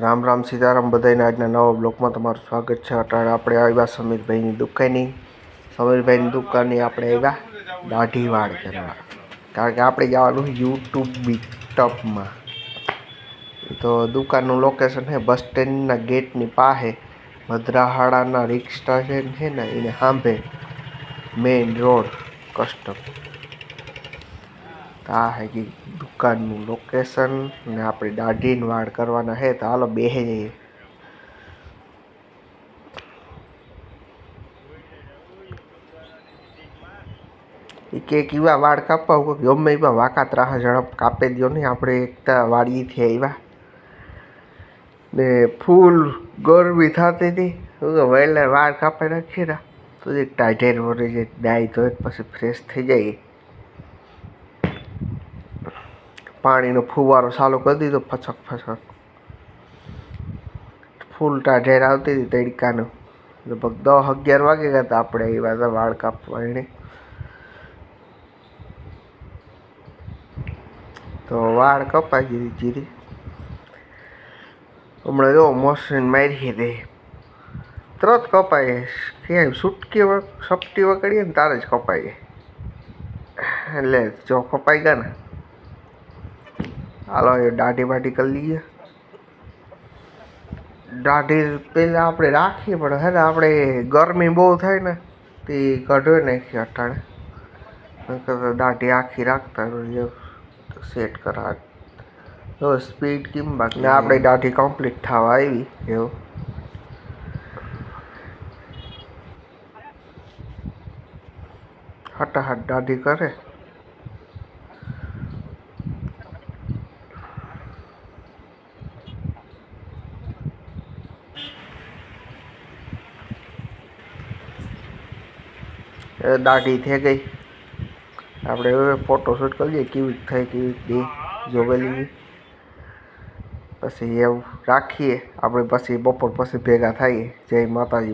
રામ રામ સીતારામ બધાને આજના નવા બ્લોકમાં તમારું સ્વાગત છે. અટાણે આપણે આવ્યા સમીરભાઈની દુકાનની સમીરભાઈની દુકાનની આપણે આવ્યા દાઢી વાળ કરવા. કારણ કે આપણે જવાનું યુટ્યુબ બીટઅપમાં તો દુકાનનું લોકેશન છે, બસ સ્ટેન્ડના ગેટની પાસે. મદ્રાહાડાના રિક્ષા છે ને, એને સાંભે મેઇન રોડ કસ્ટમ આ હેગી દુકાનનું લોકેશન ને આપણે દાઢીને વાળ કરવાના છે તો હાલો બેહે જઈએ. એ કે કેવા વાળ કાપવા હોય ગમે એવા વાકા ત્રાહ ઝડપ કાપી દો ને આપણે એકતા વાડીથી આવ્યા ને ફૂલ ગરમી થતી હતી, હું વહેલા વાળ કાપી નાખીએ ને તો એક ટાઢેર વળી જાય દાય તો પછી ફ્રેશ થઈ જાય. પાણીનો ફુવારો ચાલુ કરી દીધો, ફસક ફસક. ફૂલટા ઢેર આવતી હતી તડકાનો. લગભગ દસ અગિયાર વાગે ગયા હતા આપણે એ વાત વાળ કાપવા એને. તો વાળ કપાઈ ગઈ જીરી. હમણાં જો મશીન મારી દે તરત કપાય ક્યાંય સુટકી સપટી વકડીએ ને તારે જ કપાય એટલે જો કપાઈ ગયા ને હાલો, એ દાઢી બાઢી કરી લઈએ. દાઢી પહેલાં આપણે રાખીએ, પણ હે ને આપણે ગરમી બહુ થાય ને, તે કઢવી નાખીએ અટાણે. નહીંતર દાઢી આખી રાખતા રહીએ સેટ કરા તો સ્પીડ કેમ બાકી? ને આપણે દાઢી કમ્પ્લીટ થવા આવી, એવું. હટાહટ દાઢી કરે. દાઢી થઈ ગઈ. આપણે હવે ફોટોશૂટ કરીએ કેવી થઈ, કેવી દે જોવેલી પછી એવું રાખીએ. આપણે પછી બપોર પછી ભેગા થઈએ. જય માતાજી.